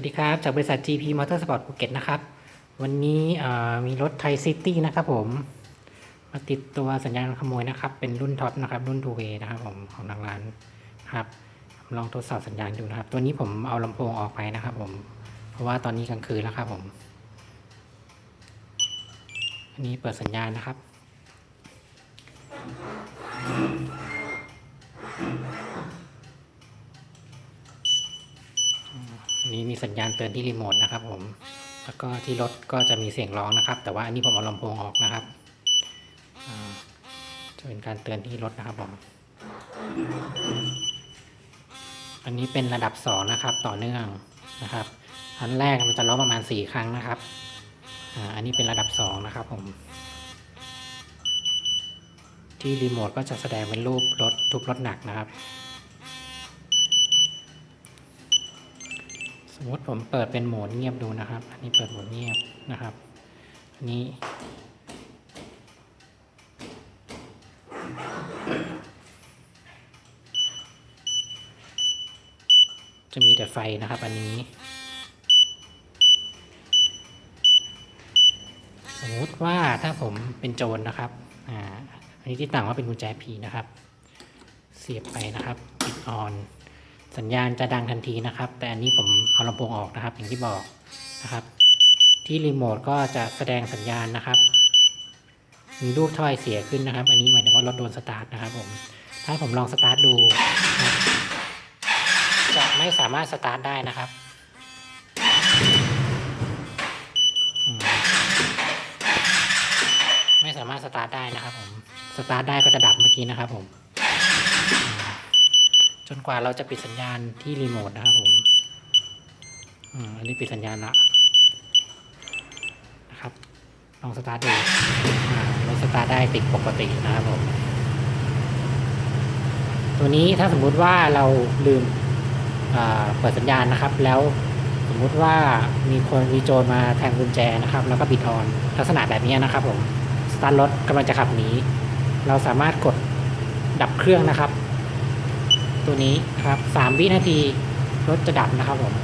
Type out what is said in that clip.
วัสดีครับ จากบริษัท GP Motorsport ภูเก็ตนะครับ วันนี้มีรถไทยซิตี้นะครับผม มาติดตัวสัญญาณขโมยนะครับ เป็นรุ่นท็อปนะครับ รุ่น2 way นะครับผมของทางร้านครับ ลองทดสอบสัญญาณดูนะครับ ตัวนี้ผมเอาลำโพงออกไปนะครับผม เพราะว่าตอนนี้กลางคืนแล้วครับผม อันนี้เปิดสัญญาณนะครับ อันนี้มี สัญญาณเตือนที่รีโมทนะครับผม แล้วก็ที่รถก็จะมีเสียงร้องนะครับ แต่ว่าอันนี้ผมเอาลำโพงออกนะครับจะเป็นการเตือนที่รถนะครับผม อันนี้เป็นระดับสองนะครับ ต่อเนื่องนะครับ อันแรกมันจะร้องประมาณสี่ครั้งนะครับอันนี้เป็นระดับสองนะครับผม ที่รีโมทก็จะแสดงเป็นรูปรถทุบรถหนักนะครับ มมติผมเปิดเป็นโหมดเงียบดูนะครับ อันนี้เปิดโหมดเงียบนะครับ อันนี้ จะมีแต่ไฟนะครับอันนี้ สมมติว่าถ้าผมเป็นโจรนะครับ อ่า อันนี้ที่ต่างว่าเป็นกุญแจผีนะครับ เสียบไปนะครับ ปิดออน สัญญาณจะดังทันทีนะครับ แต่อันนี้ผมเอาลำโพงออกนะครับ อย่างที่บอกนะครับ ที่รีโมทก็จะแสดงสัญญาณนะครับ มีรูปถ้อยเสียขึ้นนะครับ อันนี้หมายถึงว่ารถโดนสตาร์ทนะครับผม ถ้าผมลองสตาร์ทดู จะไม่สามารถสตาร์ทได้นะครับไม่สามารถสตาร์ทได้นะครับผม สตาร์ทได้ก็จะดับเมื่อกี้นะครับผม จนกว่าเราจะปิดสัญญาณที่รีโมทนะครับผมอันนี้ปิดสัญญาณละนะครับ ลองสตาร์ทดูรถสตาร์ทได้ติดปกตินะครับผม ตัวนี้ถ้าสมมุติว่าเราลืมเปิดสัญญาณนะครับ แล้วสมมุติว่ามีคนมีโจรมาแทงกุญแจนะครับ แล้วก็ปิดออนลักษณะแบบนี้นะครับผม สตาร์ทรถกำลังจะขับหนี เราสามารถกดดับเครื่องนะครับ ตัวนี้ครับสามวินาทีรถจะดับนะครับผม